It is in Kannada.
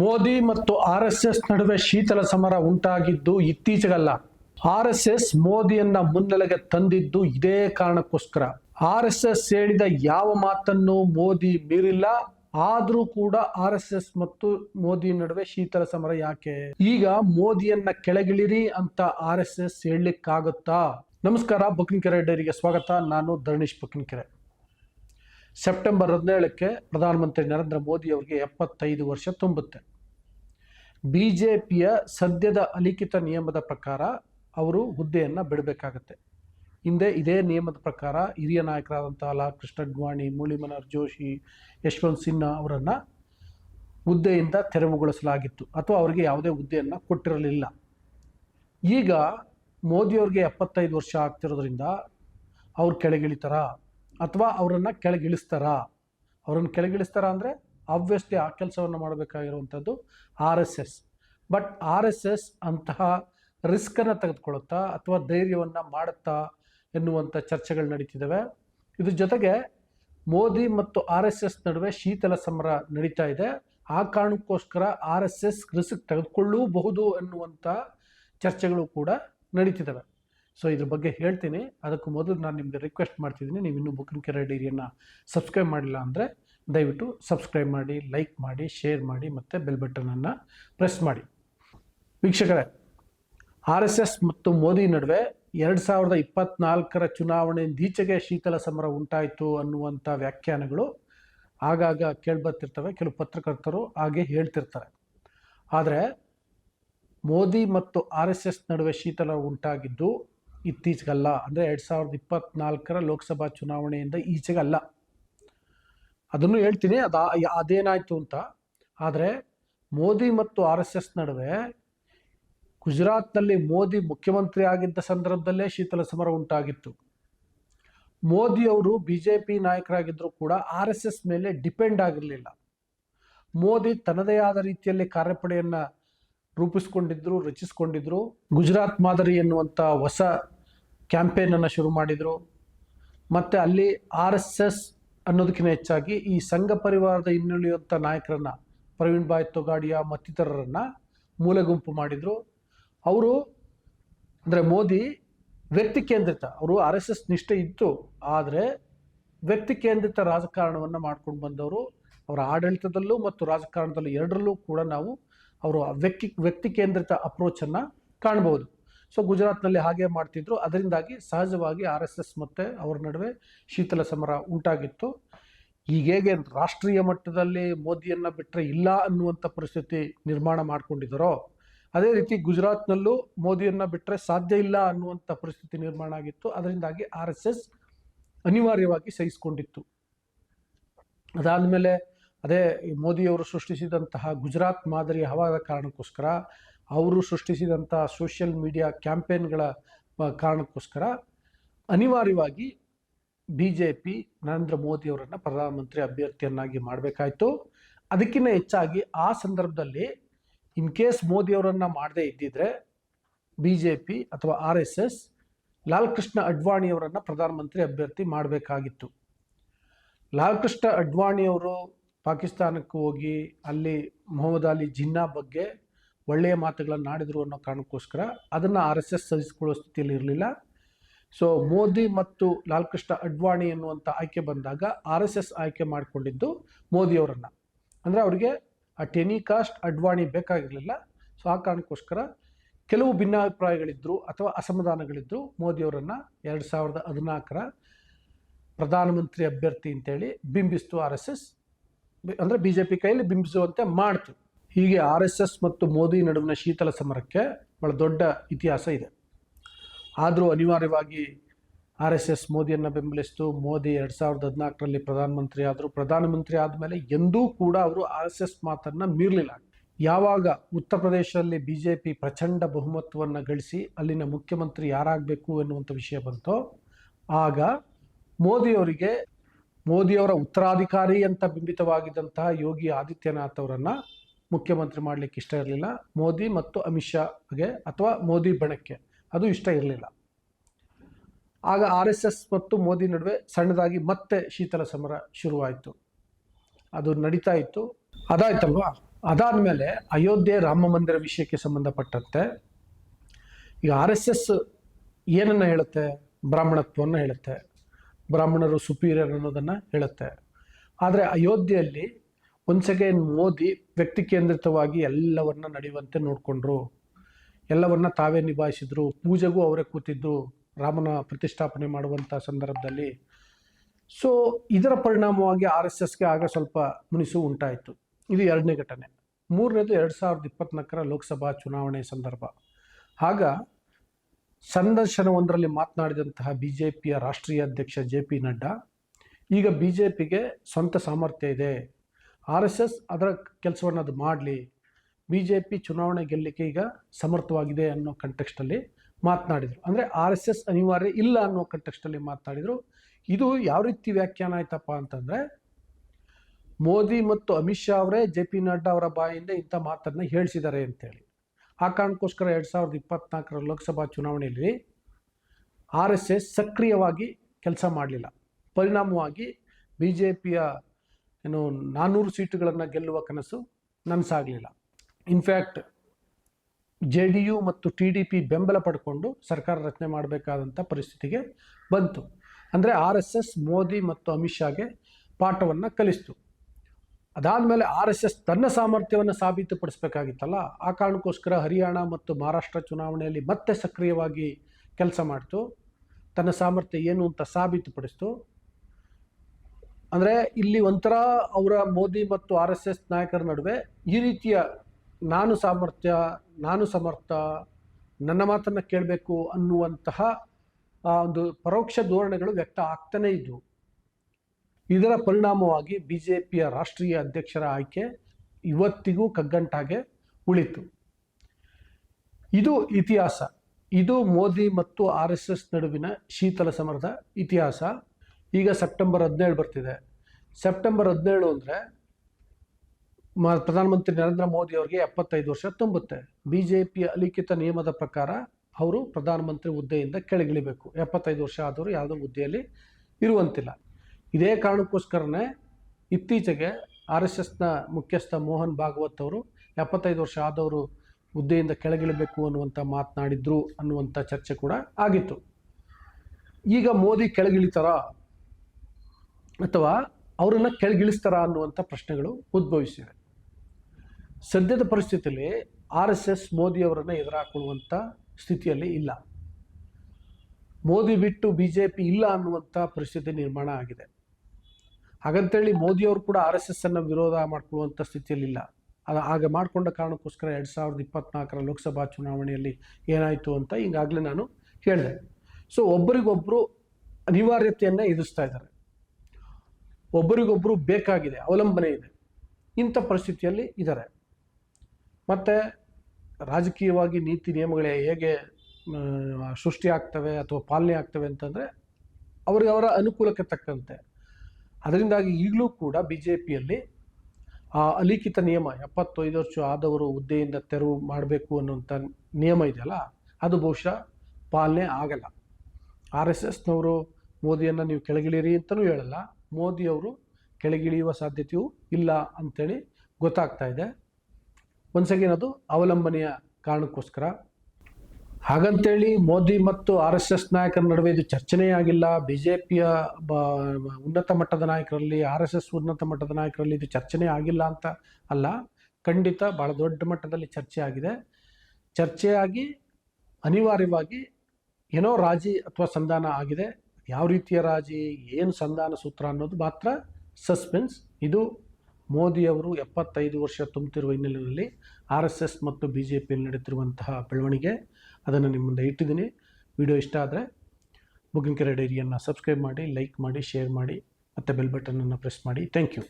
ಮೋದಿ ಮತ್ತು ಆರ್ ಎಸ್ ಎಸ್ ನಡುವೆ ಶೀತಲ ಸಮರ ಉಂಟಾಗಿದ್ದು ಇತ್ತೀಚೆಗಲ್ಲ. ಆರ್ ಎಸ್ ಎಸ್ ಮೋದಿಯನ್ನ ಮುನ್ನೆಲೆಗೆ ತಂದಿದ್ದು ಇದೇ ಕಾರಣಕ್ಕೋಸ್ಕರ. ಆರ್ ಎಸ್ ಎಸ್ ಹೇಳಿದ ಯಾವ ಮಾತನ್ನು ಮೋದಿ ಮೀರಿಲ್ಲ. ಆದ್ರೂ ಕೂಡ ಆರ್ ಎಸ್ ಎಸ್ ಮತ್ತು ಮೋದಿ ನಡುವೆ ಶೀತಲ ಸಮರ ಯಾಕೆ? ಈಗ ಮೋದಿಯನ್ನ ಕೆಳಗಿಳಿರಿ ಅಂತ ಆರ್ ಎಸ್ ಎಸ್ ಹೇಳಲಿಕ್ಕಾಗುತ್ತಾ? ನಮಸ್ಕಾರ, ಬುಕ್ಕಿನಕೆರೆ ಡೈರಿಗೆ ಸ್ವಾಗತ. ನಾನು ಧರಣೀಶ್ ಬುಕ್ಕಿನಕೆರೆ. ಸೆಪ್ಟೆಂಬರ್ ಹದಿನೇಳಕ್ಕೆ ಪ್ರಧಾನಮಂತ್ರಿ ನರೇಂದ್ರ ಮೋದಿ ಅವರಿಗೆ ಎಪ್ಪತ್ತೈದು ವರ್ಷ ತುಂಬುತ್ತೆ. ಬಿ ಜೆ ಪಿಯ ಸದ್ಯದ ಅಲಿಖಿತ ನಿಯಮದ ಪ್ರಕಾರ ಅವರು ಹುದ್ದೆಯನ್ನು ಬಿಡಬೇಕಾಗತ್ತೆ. ಹಿಂದೆ ಇದೇ ನಿಯಮದ ಪ್ರಕಾರ ಹಿರಿಯ ನಾಯಕರಾದಂತಹ ಲಾಲ್ ಕೃಷ್ಣ ಮುರಳಿ ಜೋಶಿ, ಯಶವಂತ್ ಸಿನ್ಹಾ ಅವರನ್ನು ಹುದ್ದೆಯಿಂದ ತೆರವುಗೊಳಿಸಲಾಗಿತ್ತು. ಅಥವಾ ಅವರಿಗೆ ಯಾವುದೇ ಹುದ್ದೆಯನ್ನು ಕೊಟ್ಟಿರಲಿಲ್ಲ. ಈಗ ಮೋದಿಯವ್ರಿಗೆ ಎಪ್ಪತ್ತೈದು ವರ್ಷ ಆಗ್ತಿರೋದ್ರಿಂದ ಅವ್ರು ಕೆಳಗಿಳಿತಾರ? ಅಥವಾ ಅವರನ್ನು ಕೆಳಗಿಳಿಸ್ತಾರ? ಅವ್ರನ್ನ ಕೆಳಗಿಳಿಸ್ತಾರ ಅಂದರೆ ಆಬ್ವಿಯಸ್ಲಿ ಆ ಕೆಲಸವನ್ನು ಮಾಡಬೇಕಾಗಿರುವಂಥದ್ದು R S S. But R S S ಅಂತಹ ರಿಸ್ಕನ್ನು ತೆಗೆದುಕೊಳ್ಳುತ್ತಾ ಅಥವಾ ಧೈರ್ಯವನ್ನು ಮಾಡುತ್ತಾ ಎನ್ನುವಂಥ ಚರ್ಚೆಗಳು ನಡೀತಿದ್ದಾವೆ ಇದ್ರ ಜೊತೆಗೆ ಮೋದಿ ಮತ್ತು ಆರ್ ಎಸ್ ಎಸ್ ನಡುವೆ ಶೀತಲ ಸಮರ ನಡೀತಾ ಇದೆ. ಆ ಕಾರಣಕ್ಕೋಸ್ಕರ ಆರ್ ಎಸ್ ಎಸ್ ರಿಸ್ಕ್ ತೆಗೆದುಕೊಳ್ಳಬಹುದು ಎನ್ನುವಂಥ ಚರ್ಚೆಗಳು ಕೂಡ ನಡೀತಿದ್ದಾವೆ ಸೊ ಇದ್ರ ಬಗ್ಗೆ ಹೇಳ್ತೀನಿ. ಅದಕ್ಕೂ ಮೊದಲು ನಾನು ನಿಮಗೆ ರಿಕ್ವೆಸ್ಟ್ ಮಾಡ್ತಿದ್ದೀನಿ. ನೀವು ಇನ್ನೂ ಬುಕ್ಕಿಂಗ್ ಕೆರೆ ಡೈರಿಯನ್ನು ಸಬ್ಸ್ಕ್ರೈಬ್ ಮಾಡಿಲ್ಲ ಅಂದರೆ ದಯವಿಟ್ಟು ಸಬ್ಸ್ಕ್ರೈಬ್ ಮಾಡಿ ಲೈಕ್ ಮಾಡಿ ಶೇರ್ ಮಾಡಿ ಮತ್ತು ಬೆಲ್ ಬಟನನ್ನು ಪ್ರೆಸ್ ಮಾಡಿ. ವೀಕ್ಷಕರೇ ಆರ್ ಎಸ್ ಎಸ್ ಮತ್ತು ಮೋದಿ ನಡುವೆ ಎರಡು ಸಾವಿರದ ಇಪ್ಪತ್ನಾಲ್ಕರ ಚುನಾವಣೆಯಿಂದೀಚೆಗೆ ಶೀತಲ ಸಮರ ಉಂಟಾಯಿತು ಅನ್ನುವಂಥ ವ್ಯಾಖ್ಯಾನಗಳು ಆಗಾಗ ಕೇಳ್ಬರ್ತಿರ್ತವೆ ಕೆಲವು ಪತ್ರಕರ್ತರು ಹಾಗೆ ಹೇಳ್ತಿರ್ತಾರೆ. ಆದರೆ ಮೋದಿ ಮತ್ತು ಆರ್ ಎಸ್ ಎಸ್ ನಡುವೆ ಶೀತಲ ಉಂಟಾಗಿದ್ದು ಇತ್ತೀಚೆಗಲ್ಲ. ಅಂದರೆ ಎರಡು ಸಾವಿರದ ಇಪ್ಪತ್ನಾಲ್ಕರ ಲೋಕಸಭಾ ಚುನಾವಣೆಯಿಂದ ಈಚೆಗಲ್ಲ. ಅದನ್ನು ಹೇಳ್ತೀನಿ. ಅದು, ಅದೇನಾಯಿತು ಅಂತ. ಆದರೆ ಮೋದಿ ಮತ್ತು ಆರ್ ಎಸ್ ಎಸ್ ನಡುವೆ ಗುಜರಾತ್ನಲ್ಲಿ ಮೋದಿ ಮುಖ್ಯಮಂತ್ರಿ ಆಗಿದ್ದ ಸಂದರ್ಭದಲ್ಲೇ ಶೀತಲ ಸಮರ ಉಂಟಾಗಿತ್ತು. ಮೋದಿ ಅವರು ಬಿ ಜೆ ಪಿ ನಾಯಕರಾಗಿದ್ದರೂ ಕೂಡ ಆರ್ ಎಸ್ ಎಸ್ ಮೇಲೆ ಡಿಪೆಂಡ್ ಆಗಿರಲಿಲ್ಲ. ಮೋದಿ ತನ್ನದೇ ಆದ ರೀತಿಯಲ್ಲಿ ಕಾರ್ಯಪಡೆಯನ್ನು ರೂಪಿಸ್ಕೊಂಡಿದ್ರು, ರಚಿಸ್ಕೊಂಡಿದ್ರು. ಗುಜರಾತ್ ಮಾದರಿ ಎನ್ನುವಂಥ ಹೊಸ ಕ್ಯಾಂಪೇನನ್ನು ಶುರು ಮಾಡಿದರು. ಮತ್ತು ಅಲ್ಲಿ ಆರ್ ಎಸ್ ಎಸ್ ಅನ್ನೋದಕ್ಕಿಂತ ಹೆಚ್ಚಾಗಿ ಈ ಸಂಘ ಪರಿವಾರದ ಹಿನ್ನೆಲೆಯುವಂಥ ನಾಯಕರನ್ನ ಪ್ರವೀಣ್ ಬಾಯ್ ತೊಗಾಡಿಯಾ ಮತ್ತಿತರರನ್ನು ಮೂಲೆಗುಂಪು ಮಾಡಿದರು. ಅವರು ಅಂದರೆ ಮೋದಿ ವ್ಯಕ್ತಿ ಕೇಂದ್ರಿತ, ಅವರು ಆರ್ ಎಸ್ ಎಸ್ ನಿಷ್ಠೆ ಇತ್ತು, ಆದರೆ ವ್ಯಕ್ತಿ ಕೇಂದ್ರಿತ ರಾಜಕಾರಣವನ್ನು ಮಾಡ್ಕೊಂಡು ಬಂದವರು. ಅವರ ಆಡಳಿತದಲ್ಲೂ ಮತ್ತು ರಾಜಕಾರಣದಲ್ಲೂ ಎರಡರಲ್ಲೂ ಕೂಡ ನಾವು ಅವರು ವ್ಯಕ್ತಿ ವ್ಯಕ್ತಿ ಕೇಂದ್ರಿತ ಅಪ್ರೋಚನ್ನು ಕಾಣ್ಬೋದು. ಸೊ ಗುಜರಾತ್ನಲ್ಲಿ ಹಾಗೆ ಮಾಡ್ತಿದ್ರು. ಅದರಿಂದಾಗಿ ಸಹಜವಾಗಿ ಆರ್ ಎಸ್ ಎಸ್ ಮತ್ತು ಅವರ ನಡುವೆ ಶೀತಲ ಸಮರ ಉಂಟಾಗಿತ್ತು. ಈಗ ಹೇಗೆ ರಾಷ್ಟ್ರೀಯ ಮಟ್ಟದಲ್ಲಿ ಮೋದಿಯನ್ನು ಬಿಟ್ಟರೆ ಇಲ್ಲ ಅನ್ನುವಂಥ ಪರಿಸ್ಥಿತಿ ನಿರ್ಮಾಣ ಮಾಡಿಕೊಂಡಿದ್ದಾರೋ ಅದೇ ರೀತಿ ಗುಜರಾತ್ನಲ್ಲೂ ಮೋದಿಯನ್ನು ಬಿಟ್ಟರೆ ಸಾಧ್ಯ ಇಲ್ಲ ಅನ್ನುವಂಥ ಪರಿಸ್ಥಿತಿ ನಿರ್ಮಾಣ ಆಗಿತ್ತು. ಅದರಿಂದಾಗಿ ಆರ್ ಎಸ್ ಎಸ್ ಅನಿವಾರ್ಯವಾಗಿ ಸಹಿಸಿಕೊಂಡಿತ್ತು. ಅದಾದಮೇಲೆ ಅದೇ ಮೋದಿಯವರು ಸೃಷ್ಟಿಸಿದಂತಹ ಗುಜರಾತ್ ಮಾದರಿಯ ಹವಾದ ಕಾರಣಕ್ಕೋಸ್ಕರ ಅವರು ಸೃಷ್ಟಿಸಿದಂಥ ಸೋಷಿಯಲ್ ಮೀಡಿಯಾ ಕ್ಯಾಂಪೇನ್ಗಳ ಕಾರಣಕ್ಕೋಸ್ಕರ ಅನಿವಾರ್ಯವಾಗಿ ಬಿ ಜೆ ಪಿ ನರೇಂದ್ರ ಮೋದಿಯವರನ್ನು ಪ್ರಧಾನಮಂತ್ರಿ ಅಭ್ಯರ್ಥಿಯನ್ನಾಗಿ ಮಾಡಬೇಕಾಯಿತು. ಅದಕ್ಕಿಂತ ಹೆಚ್ಚಾಗಿ ಆ ಸಂದರ್ಭದಲ್ಲಿ ಇನ್ ಕೇಸ್ ಮೋದಿಯವರನ್ನು ಮಾಡದೇ ಇದ್ದಿದ್ರೆ ಬಿ ಜೆ ಪಿ ಅಥವಾ R S S Lal Krishna ಅಡ್ವಾಣಿಯವರನ್ನು ಪ್ರಧಾನಮಂತ್ರಿ ಅಭ್ಯರ್ಥಿ ಮಾಡಬೇಕಾಗಿತ್ತು. ಲಾಲ್ಕೃಷ್ಣ ಅಡ್ವಾಣಿಯವರು ಪಾಕಿಸ್ತಾನಕ್ಕೆ ಹೋಗಿ ಅಲ್ಲಿ ಮೊಹಮ್ಮದ್ ಅಲಿ ಜಿನ್ನಾ ಬಗ್ಗೆ ಒಳ್ಳೆಯ ಮಾತುಗಳನ್ನು ಆಡಿದರು ಅನ್ನೋ ಕಾರಣಕ್ಕೋಸ್ಕರ ಅದನ್ನು ಆರ್ ಎಸ್ ಎಸ್ ಸಹಿಸಿಕೊಳ್ಳೋ ಸ್ಥಿತಿಯಲ್ಲಿ ಇರಲಿಲ್ಲ. ಸೊ ಮೋದಿ ಮತ್ತು ಲಾಲ್ಕೃಷ್ಣ ಅಡ್ವಾಣಿ ಎನ್ನುವಂಥ ಆಯ್ಕೆ ಬಂದಾಗ ಆರ್ ಎಸ್ ಎಸ್ ಆಯ್ಕೆ ಮಾಡಿಕೊಂಡಿದ್ದು ಮೋದಿಯವರನ್ನು ಅಂದರೆ ಅವರಿಗೆ ಆ ಟೆನಿ ಕಾಸ್ಟ್ ಅಡ್ವಾಣಿ ಬೇಕಾಗಿರಲಿಲ್ಲ. ಸೊ ಆ ಕಾರಣಕ್ಕೋಸ್ಕರ ಕೆಲವು ಭಿನ್ನಾಭಿಪ್ರಾಯಗಳಿದ್ದರು ಅಥವಾ ಅಸಮಾಧಾನಗಳಿದ್ದರು ಮೋದಿಯವರನ್ನು ಎರಡು ಸಾವಿರದ ಹದಿನಾಲ್ಕರ ಪ್ರಧಾನಮಂತ್ರಿ ಅಭ್ಯರ್ಥಿ ಅಂತೇಳಿ ಬಿಂಬಿಸ್ತು ಆರ್ ಎಸ್ ಎಸ್, ಅಂದರೆ ಬಿ ಜೆ ಪಿ ಕೈಯಲ್ಲಿ ಬಿಂಬಿಸುವಂತೆ ಮಾಡ್ತು. ಹೀಗೆ ಆರ್ ಎಸ್ ಎಸ್ ಮತ್ತು ಮೋದಿ ನಡುವಿನ ಶೀತಲ ಸಮರಕ್ಕೆ ಬಹಳ ದೊಡ್ಡ ಇತಿಹಾಸ ಇದೆ. ಆದರೂ ಅನಿವಾರ್ಯವಾಗಿ ಆರ್ ಎಸ್ ಎಸ್ ಮೋದಿಯನ್ನು ಬೆಂಬಲಿಸಿತು. ಮೋದಿ ಎರಡು ಸಾವಿರದ ಹದಿನಾಲ್ಕರಲ್ಲಿ ಪ್ರಧಾನಮಂತ್ರಿ ಆದರು, ಪ್ರಧಾನಮಂತ್ರಿ ಆದಮೇಲೆ ಎಂದೂ ಕೂಡ ಅವರು ಆರ್ ಎಸ್ ಎಸ್ ಮಾತನ್ನು ಮೀರಲಿಲ್ಲ. ಯಾವಾಗ ಉತ್ತರ ಪ್ರದೇಶದಲ್ಲಿ ಬಿ ಜೆ ಪಿ ಪ್ರಚಂಡ ಬಹುಮತವನ್ನು ಗಳಿಸಿ ಅಲ್ಲಿನ ಮುಖ್ಯಮಂತ್ರಿ ಯಾರಾಗಬೇಕು ಎನ್ನುವಂಥ ವಿಷಯ ಬಂತೋ, ಆಗ ಮೋದಿಯವರಿಗೆ ಮೋದಿಯವರ ಉತ್ತರಾಧಿಕಾರಿ ಅಂತ ಬಿಂಬಿತವಾಗಿದ್ದಂತಹ ಯೋಗಿ ಆದಿತ್ಯನಾಥ್ ಅವರನ್ನು ಮುಖ್ಯಮಂತ್ರಿ ಮಾಡಲಿಕ್ಕೆ ಇಷ್ಟ ಇರಲಿಲ್ಲ. ಮೋದಿ ಮತ್ತು ಅಮಿತ್ ಶಾಗೆ ಅಥವಾ ಮೋದಿ ಬಣಕ್ಕೆ ಅದು ಇಷ್ಟ ಇರಲಿಲ್ಲ. ಆಗ ಆರ್ ಎಸ್ ಎಸ್ ಮತ್ತು ಮೋದಿ ನಡುವೆ ಸಣ್ಣದಾಗಿ ಮತ್ತೆ ಶೀತಲ ಸಮರ ಶುರುವಾಯಿತು. ಅದು ನಡೀತಾ ಇತ್ತು. ಅದಾಯ್ತಲ್ವಾ? ಅದಾದಮೇಲೆ ಅಯೋಧ್ಯೆ ರಾಮ ಮಂದಿರ ವಿಷಯಕ್ಕೆ ಸಂಬಂಧಪಟ್ಟಂತೆ ಈಗ ಆರ್ ಎಸ್ ಎಸ್ ಏನನ್ನು ಹೇಳುತ್ತೆ? ಬ್ರಾಹ್ಮಣತ್ವವನ್ನು ಹೇಳುತ್ತೆ. ಬ್ರಾಹ್ಮಣರು ಸುಪೀರಿಯರ್ ಅನ್ನೋದನ್ನು ಹೇಳುತ್ತೆ. ಆದರೆ ಅಯೋಧ್ಯೆಯಲ್ಲಿ ಒನ್ಸ್ ಅಗೇನ್ ಮೋದಿ ವ್ಯಕ್ತಿ ಕೇಂದ್ರಿತವಾಗಿ ಎಲ್ಲವನ್ನ ನಡೆಯುವಂತೆ ನೋಡಿಕೊಂಡ್ರು. ಎಲ್ಲವನ್ನ ತಾವೇ ನಿಭಾಯಿಸಿದ್ರು. ಪೂಜೆಗೂ ಅವರೇ ಕೂತಿದ್ದು ರಾಮನ ಪ್ರತಿಷ್ಠಾಪನೆ ಮಾಡುವಂಥ ಸಂದರ್ಭದಲ್ಲಿ. ಸೊ ಇದರ ಪರಿಣಾಮವಾಗಿ ಆರ್ ಎಸ್ ಎಸ್ಗೆ ಆಗ ಸ್ವಲ್ಪ ಮುನಿಸು ಉಂಟಾಯಿತು. ಇದು ಎರಡನೇ ಘಟನೆ. ಮೂರನೇದು ಎರಡು ಸಾವಿರದ ಇಪ್ಪತ್ನಾಲ್ಕರ ಲೋಕಸಭಾ ಚುನಾವಣೆ ಸಂದರ್ಭ. ಆಗ ಸಂದರ್ಶನವೊಂದರಲ್ಲಿ ಮಾತನಾಡಿದಂತಹ ಬಿ ಜೆ ಪಿಯ ರಾಷ್ಟ್ರೀಯ ಅಧ್ಯಕ್ಷ ಜೆ ಪಿ ನಡ್ಡಾ, ಈಗ ಬಿ ಜೆ ಪಿಗೆ ಸ್ವಂತ ಸಾಮರ್ಥ್ಯ ಇದೆ. ಆರ್ ಎಸ್ ಎಸ್ ಅದರ ಕೆಲಸವನ್ನು ಅದು ಮಾಡಲಿ, ಬಿ ಜೆ ಪಿ ಚುನಾವಣೆ ಗೆಲ್ಲಲಿಕ್ಕೆ ಈಗ ಸಮರ್ಥವಾಗಿದೆ ಅನ್ನೋ ಕಂಟೆಕ್ಸ್ಟಲ್ಲಿ ಮಾತನಾಡಿದರು. ಅಂದರೆ ಆರ್ ಎಸ್ ಎಸ್ ಅನಿವಾರ್ಯ ಇಲ್ಲ ಅನ್ನೋ ಕಂಟೆಕ್ಸ್ಟಲ್ಲಿ ಮಾತನಾಡಿದರು. ಇದು ಯಾವ ರೀತಿ ವ್ಯಾಖ್ಯಾನ ಆಯ್ತಪ್ಪ ಅಂತಂದರೆ, ಮೋದಿ ಮತ್ತು ಅಮಿತ್ ಶಾ ಅವರೇ ಜೆ ಪಿ ನಡ್ಡಾ ಅವರ ಬಾಯಿಂದ ಇಂಥ ಮಾತನ್ನು ಹೇಳಿಸಿದ್ದಾರೆ ಅಂತೇಳಿ. ಆ ಕಾರಣಕ್ಕೋಸ್ಕರ ಎರಡು ಸಾವಿರದ ಇಪ್ಪತ್ನಾಲ್ಕರ ಲೋಕಸಭಾ ಚುನಾವಣೆಯಲ್ಲಿ ಆರ್ ಎಸ್ ಎಸ್ ಸಕ್ರಿಯವಾಗಿ ಕೆಲಸ ಮಾಡಲಿಲ್ಲ. ಪರಿಣಾಮವಾಗಿ ಬಿ ಜೆ ಪಿಯ ಏನು ನಾನ್ನೂರು ಸೀಟುಗಳನ್ನು ಗೆಲ್ಲುವ ಕನಸು ನನಸಾಗಲಿಲ್ಲ. In fact J D U ಮತ್ತು ಟಿ ಡಿ ಪಿ ಬೆಂಬಲ ಪಡ್ಕೊಂಡು ಸರ್ಕಾರ ರಚನೆ ಮಾಡಬೇಕಾದಂಥ ಪರಿಸ್ಥಿತಿಗೆ ಬಂತು. ಅಂದರೆ ಆರ್ ಎಸ್ ಎಸ್, ಮೋದಿ ಮತ್ತು ಅಮಿತ್ ಶಾಗೆ ಪಾಠವನ್ನು ಕಲಿಸ್ತು. ಅದಾದಮೇಲೆ ಆರ್ ಎಸ್ ಎಸ್ ತನ್ನ ಸಾಮರ್ಥ್ಯವನ್ನು ಸಾಬೀತುಪಡಿಸಬೇಕಾಗಿತ್ತಲ್ಲ, ಆ ಕಾರಣಕ್ಕೋಸ್ಕರ ಹರಿಯಾಣ ಮತ್ತು ಮಹಾರಾಷ್ಟ್ರ ಚುನಾವಣೆಯಲ್ಲಿ ಮತ್ತೆ ಸಕ್ರಿಯವಾಗಿ ಕೆಲಸ ಮಾಡ್ತು. ತನ್ನ ಸಾಮರ್ಥ್ಯ ಏನು ಅಂತ ಸಾಬೀತುಪಡಿಸ್ತು. ಅಂದರೆ ಇಲ್ಲಿ ಒಂಥರ ಅವರ ಮೋದಿ ಮತ್ತು ಆರ್ ಎಸ್ ಎಸ್ ನಾಯಕರ ನಡುವೆ ಈ ರೀತಿಯ ನಾನು ಸಾಮರ್ಥ್ಯ, ನಾನು ಸಮರ್ಥ, ನನ್ನ ಮಾತನ್ನು ಕೇಳಬೇಕು ಅನ್ನುವಂತಹ ಒಂದು ಪರೋಕ್ಷ ಧೋರಣೆಗಳು ವ್ಯಕ್ತ ಆಗ್ತಾನೇ ಇದ್ವು. ಇದರ ಪರಿಣಾಮವಾಗಿ ಬಿ ಜೆ ಪಿಯ ರಾಷ್ಟ್ರೀಯ ಅಧ್ಯಕ್ಷರ ಆಯ್ಕೆ ಇವತ್ತಿಗೂ ಕಗ್ಗಂಟಾಗೆ ಉಳಿತು. ಇದು ಇತಿಹಾಸ. ಇದು ಮೋದಿ ಮತ್ತು ಆರ್ ಎಸ್ ಎಸ್ ನಡುವಿನ ಶೀತಲ ಸಮರದ ಇತಿಹಾಸ. ಈಗ ಸೆಪ್ಟೆಂಬರ್ ಹದಿನೇಳು ಬರ್ತಿದೆ. ಸೆಪ್ಟೆಂಬರ್ ಹದಿನೇಳು ಅಂದರೆ ಮ, ಪ್ರಧಾನಮಂತ್ರಿ ನರೇಂದ್ರ ಮೋದಿ ಅವರಿಗೆ ಎಪ್ಪತ್ತೈದು ವರ್ಷ ತುಂಬುತ್ತೆ. ಬಿ ಜೆ ಪಿಯ ಅಲಿಖಿತ ನಿಯಮದ ಪ್ರಕಾರ ಅವರು ಪ್ರಧಾನಮಂತ್ರಿ ಹುದ್ದೆಯಿಂದ ಕೆಳಗಿಳಿಬೇಕು. ಎಪ್ಪತ್ತೈದು ವರ್ಷ ಆದವರು ಯಾವುದೋ ಹುದ್ದೆಯಲ್ಲಿ ಇರುವಂತಿಲ್ಲ. ಇದೇ ಕಾರಣಕ್ಕೋಸ್ಕರನೇ ಇತ್ತೀಚೆಗೆ ಆರ್ ಎಸ್ ಎಸ್ನ ಮುಖ್ಯಸ್ಥ ಮೋಹನ್ ಭಾಗವತ್ ಅವರು ಎಪ್ಪತ್ತೈದು ವರ್ಷ ಆದವರು ಹುದ್ದೆಯಿಂದ ಕೆಳಗಿಳಬೇಕು ಅನ್ನುವಂಥ ಮಾತನಾಡಿದ್ರು ಅನ್ನುವಂಥ ಚರ್ಚೆ ಕೂಡ ಆಗಿತ್ತು. ಈಗ ಮೋದಿ ಕೆಳಗಿಳಿತಾರ? ಅಥವಾ ಅವರನ್ನು ಕೆಳಗಿಳಿಸ್ತಾರ ಅನ್ನುವಂಥ ಪ್ರಶ್ನೆಗಳು ಉದ್ಭವಿಸಿವೆ. ಸದ್ಯದ ಪರಿಸ್ಥಿತಿಯಲ್ಲಿ ಆರ್ ಎಸ್ ಎಸ್ ಮೋದಿಯವರನ್ನು ಎದುರಾಕೊಳ್ಳುವಂಥ ಸ್ಥಿತಿಯಲ್ಲಿ ಇಲ್ಲ. ಮೋದಿ ಬಿಟ್ಟು ಬಿ ಜೆ ಪಿ ಇಲ್ಲ ಅನ್ನುವಂಥ ಪರಿಸ್ಥಿತಿ ನಿರ್ಮಾಣ ಆಗಿದೆ. ಹಾಗಂತೇಳಿ ಮೋದಿಯವರು ಕೂಡ ಆರ್ ಎಸ್ ಎಸ್ ಅನ್ನು ವಿರೋಧ ಮಾಡ್ಕೊಳ್ಳುವಂಥ ಸ್ಥಿತಿಯಲ್ಲಿಲ್ಲ ಅದು ಹಾಗೆ ಮಾಡಿಕೊಂಡ ಕಾರಣಕ್ಕೋಸ್ಕರ ಎರಡು ಸಾವಿರದ ಇಪ್ಪತ್ನಾಲ್ಕರ ಲೋಕಸಭಾ ಚುನಾವಣೆಯಲ್ಲಿ ಏನಾಯಿತು ಅಂತ ಈಗಾಗಲೇ ನಾನು ಹೇಳಿದೆ. ಸೊ ಒಬ್ಬರಿಗೊಬ್ಬರು ಅನಿವಾರ್ಯತೆಯನ್ನು ಎದುರಿಸ್ತಾ ಇದ್ದಾರೆ. ಒಬ್ಬರಿಗೊಬ್ಬರು ಬೇಕಾಗಿದೆ, ಅವಲಂಬನೆ ಇದೆ. ಇಂಥ ಪರಿಸ್ಥಿತಿಯಲ್ಲಿ ಇದ್ದಾರೆ. ಮತ್ತು ರಾಜಕೀಯವಾಗಿ ನೀತಿ ನಿಯಮಗಳೇ ಹೇಗೆ ಸೃಷ್ಟಿ ಆಗ್ತವೆ ಅಥವಾ ಪಾಲನೆ ಆಗ್ತವೆ ಅಂತಂದರೆ ಅವರಿಗೆ ಅವರ ಅನುಕೂಲಕ್ಕೆ ತಕ್ಕಂತೆ. ಅದರಿಂದಾಗಿ ಈಗಲೂ ಕೂಡ ಬಿ ಜೆ ಪಿಯಲ್ಲಿ ಆ ಅಲಿಖಿತ ನಿಯಮ, ಎಪ್ಪತ್ತೈದು ವರ್ಷ ಆದವರು ಹುದ್ದೆಯಿಂದ ತೆರವು ಮಾಡಬೇಕು ಅನ್ನುವಂಥ ನಿಯಮ ಇದೆಯಲ್ಲ, ಅದು ಬಹುಶಃ ಪಾಲನೆ ಆಗಲ್ಲ. ಆರ್ ಎಸ್ ಎಸ್ನವರು ಮೋದಿಯನ್ನು ನೀವು ಕೆಳಗಿಳಿರಿ ಅಂತಲೂ ಹೇಳಲ್ಲ. ಮೋದಿಯವರು ಕೆಳಗಿಳಿಯುವ ಸಾಧ್ಯತೆಯೂ ಇಲ್ಲ ಅಂಥೇಳಿ ಗೊತ್ತಾಗ್ತಾ ಇದೆ. ಒನ್ಸ್ ಅದು ಅವಲಂಬನೆಯ ಕಾರಣಕ್ಕೋಸ್ಕರ. ಹಾಗಂತೇಳಿ ಮೋದಿ ಮತ್ತು ಆರ್ ಎಸ್ ಎಸ್ ನಾಯಕರ ನಡುವೆ ಇದು ಚರ್ಚೆನೇ ಆಗಿಲ್ಲ. ಬಿ ಜೆ ಪಿಯ ಉನ್ನತ ಮಟ್ಟದ ನಾಯಕರಲ್ಲಿ, ಆರ್ ಎಸ್ ಎಸ್ ಉನ್ನತ ಮಟ್ಟದ ನಾಯಕರಲ್ಲಿ ಇದು ಚರ್ಚೆನೇ ಆಗಿಲ್ಲ ಅಂತ ಅಲ್ಲ. ಖಂಡಿತ ಭಾಳ ದೊಡ್ಡ ಮಟ್ಟದಲ್ಲಿ ಚರ್ಚೆ ಆಗಿದೆ. ಚರ್ಚೆಯಾಗಿ ಅನಿವಾರ್ಯವಾಗಿ ಏನೋ ರಾಜಿ ಅಥವಾ ಸಂಧಾನ ಆಗಿದೆ. ಯಾವ ರೀತಿಯ ರಾಜಿ, ಏನು ಸಂಧಾನ ಸೂತ್ರ ಅನ್ನೋದು ಮಾತ್ರ ಸಸ್ಪೆನ್ಸ್ ಇದು ಮೋದಿಯವರು ಎಪ್ಪತ್ತೈದು ವರ್ಷ ತುಂಬುತ್ತಿರುವ ಹಿನ್ನೆಲೆಯಲ್ಲಿ ಆರ್ ಎಸ್ ಎಸ್ ಮತ್ತು ಬಿ ಜೆ ಪಿಯಲ್ಲಿ ನಡೆಯುತ್ತಿರುವಂತಹ ಬೆಳವಣಿಗೆ. ಅದನ್ನು ನಿಮ್ಮ ಮುಂದೆ ಇಟ್ಟಿದ್ದೀನಿ. ವಿಡಿಯೋ ಇಷ್ಟ ಆದರೆ ಬುಕಿಂಗ್ ಕೆರೆ ಡೈರಿಯನ್ನು ಸಬ್ಸ್ಕ್ರೈಬ್ ಮಾಡಿ, ಲೈಕ್ ಮಾಡಿ, ಶೇರ್ ಮಾಡಿ, ಮತ್ತು ಬೆಲ್ ಬಟನನ್ನು ಪ್ರೆಸ್ ಮಾಡಿ. Thank you.